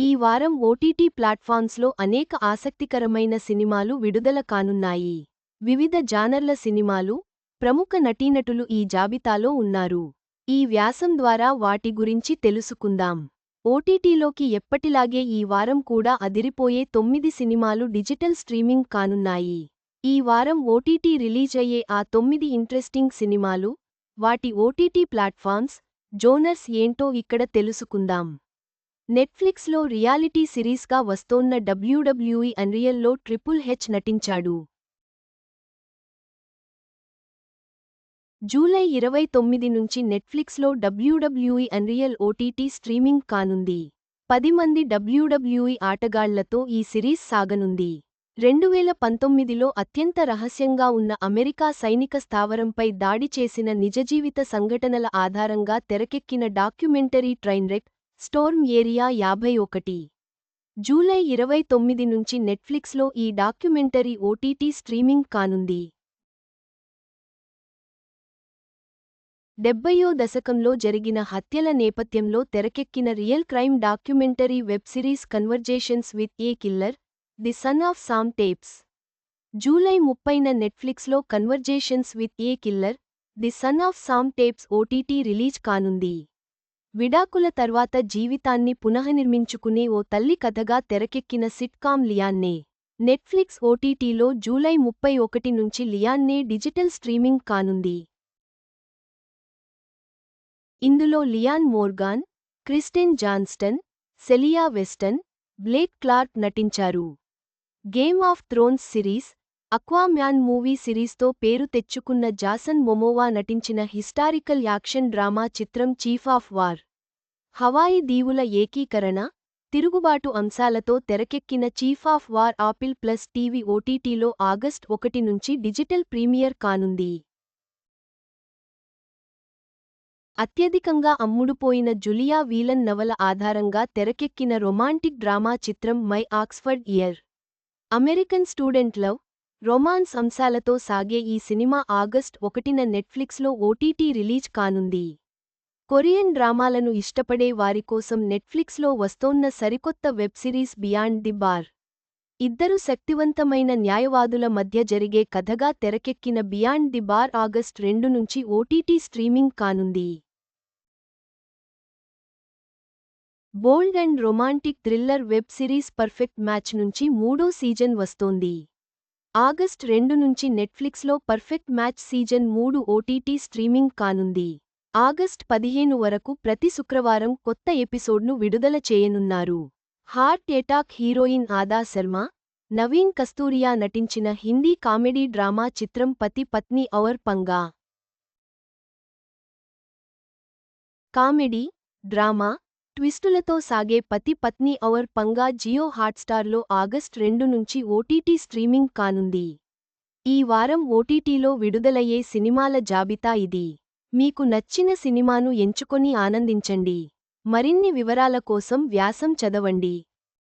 ఈ వారం ఓటీటీ ప్లాట్ఫామ్స్లో అనేక ఆసక్తికరమైన సినిమాలు విడుదల కానున్నాయి. వివిధ జానర్ల సినిమాలు ప్రముఖ నటీనటులు ఈ జాబితాలో ఉన్నారు. ఈ వ్యాసం ద్వారా వాటి గురించి తెలుసుకుందాం. ఓటీటీలోకి ఎప్పటిలాగే ఈ వారం కూడా అదిరిపోయే తొమ్మిది సినిమాలు డిజిటల్ స్ట్రీమింగ్ కానున్నాయి. ఈ వారం ఓటీటీ రిలీజ్ అయ్యే ఆ తొమ్మిది ఇంట్రెస్టింగ్ సినిమాలు వాటి ఓటీటీ ప్లాట్ఫామ్స్ జోనర్స్ ఏంటో ఇక్కడ తెలుసుకుందాం. నెట్ఫ్లిక్స్లో రియాలిటీ సిరీస్గా వస్తోన్న డబ్ల్యూడబ్ల్యూఈ అన్రియల్లో ట్రిపుల్ హెచ్ నటించాడు. జూలై ఇరవై తొమ్మిది నుంచి నెట్ఫ్లిక్స్లో డబ్ల్యూడబ్ల్యూఈ అన్రియల్ ఓటీటీ స్ట్రీమింగ్ కానుంది. పది మంది డబ్ల్యూడబ్ల్యూఈ ఆటగాళ్ళతో ఈ సిరీస్ సాగనుంది. రెండువేల పంతొమ్మిదిలో అత్యంత రహస్యంగా ఉన్న అమెరికా సైనిక స్థావరంపై దాడి చేసిన నిజజీవిత సంఘటనల ఆధారంగా తెరకెక్కిన డాక్యుమెంటరీ ట్రైన్రెక్ స్టోర్మ్ ఏరియా యాభై ఒకటి. జూలై ఇరవై తొమ్మిది నుంచి నెట్ఫ్లిక్స్లో ఈ డాక్యుమెంటరీ ఓటీటీ స్ట్రీమింగ్ కానుంది. డెబ్బయో దశకంలో జరిగిన హత్యల నేపథ్యంలో తెరకెక్కిన real crime documentary web series Conversations with a Killer the Son of Sam Tapes. July ముప్పైన నెట్ఫ్లిక్స్లో Conversations with a Killer the Son of Sam Tapes OTT release కానుంది. విడాకుల తర్వాత జీవితాన్ని పునఃనిర్మించుకునే ఓ తల్లి కథగా తెరకెక్కిన సిట్కామ్ లియాన్నే. నెట్ఫ్లిక్స్ ఓటీటీలో జూలై ముప్పై ఒకటి నుంచి లియాన్నే డిజిటల్ స్ట్రీమింగ్ కానుంది. ఇందులో Leon Morgan Christine Johnston Celia Weston Blake Clarke నటించారు. Game of Thrones series Aquaman movie సిరీస్తో పేరు తెచ్చుకున్న జాసన్ మొమోవా నటించిన హిస్టారికల్ యాక్షన్ డ్రామా చిత్రం చీఫ్ ఆఫ్ వార్. హవాయి దీవుల ఏకీకరణ తిరుగుబాటు అంశాలతో తెరకెక్కిన Chief of War Apple Plus TV ఓటీటీలో ఆగస్ట్ ఒకటి నుంచి డిజిటల్ ప్రీమియర్ కానుంది. అత్యధికంగా అమ్ముడుపోయిన జులియా వీలన్ నవల ఆధారంగా తెరకెక్కిన రొమాంటిక్ డ్రామా చిత్రం My Oxford Year. American student love romance అంశాలతో సాగే ఈ సినిమా ఆగస్ట్ ఒకటిన నెట్ఫ్లిక్స్లో ఓటీటీ రిలీజ్ కానుంది. కొరియన్ డ్రామాలను ఇష్టపడే వారి కోసం నెట్ఫ్లిక్స్లో వస్తోన్న సరికొత్త web series Beyond the Bar. ఇద్దరు శక్తివంతమైన న్యాయవాదుల మధ్య జరిగే కథగా తెరకెక్కిన బియాండ్ ది బార్ ఆగస్ట్ రెండు నుంచి ఓటీటీ స్ట్రీమింగ్ కానుంది. Bold and romantic thriller web series Perfect Match నుంచి మూడో సీజన్ వస్తోంది. ఆగస్ట్ రెండు నుంచి నెట్ఫ్లిక్స్లో పర్ఫెక్ట్ మ్యాచ్ సీజన్ మూడు ఓటీటీ స్ట్రీమింగ్ కానుంది. ఆగస్ట్ పదిహేను వరకు ప్రతి శుక్రవారం కొత్త ఎపిసోడ్ను విడుదల చేయనున్నారు. హార్ట్ ఎటాక్ హీరోయిన్ ఆదా శర్మ నవీన్ కస్తూరియా నటించిన హిందీ కామెడీ డ్రామా చిత్రం పతి పత్ని అవర్ పంగా. కామెడీ డ్రామా ట్విస్టులతో సాగే పతి పత్ని అవర్ పంగా జియో హాట్స్టార్లో ఆగస్ట్ రెండు నుంచి ఓటీటీ స్ట్రీమింగ్ కానుంది. ఈ వారం ఓటీటీలో విడుదలయ్యే సినిమాల జాబితా ఇది. మీకు నచ్చిన సినిమాను ఎంచుకొని ఆనందించండి. మరిన్ని వివరాల కోసం వ్యాసం చదవండి.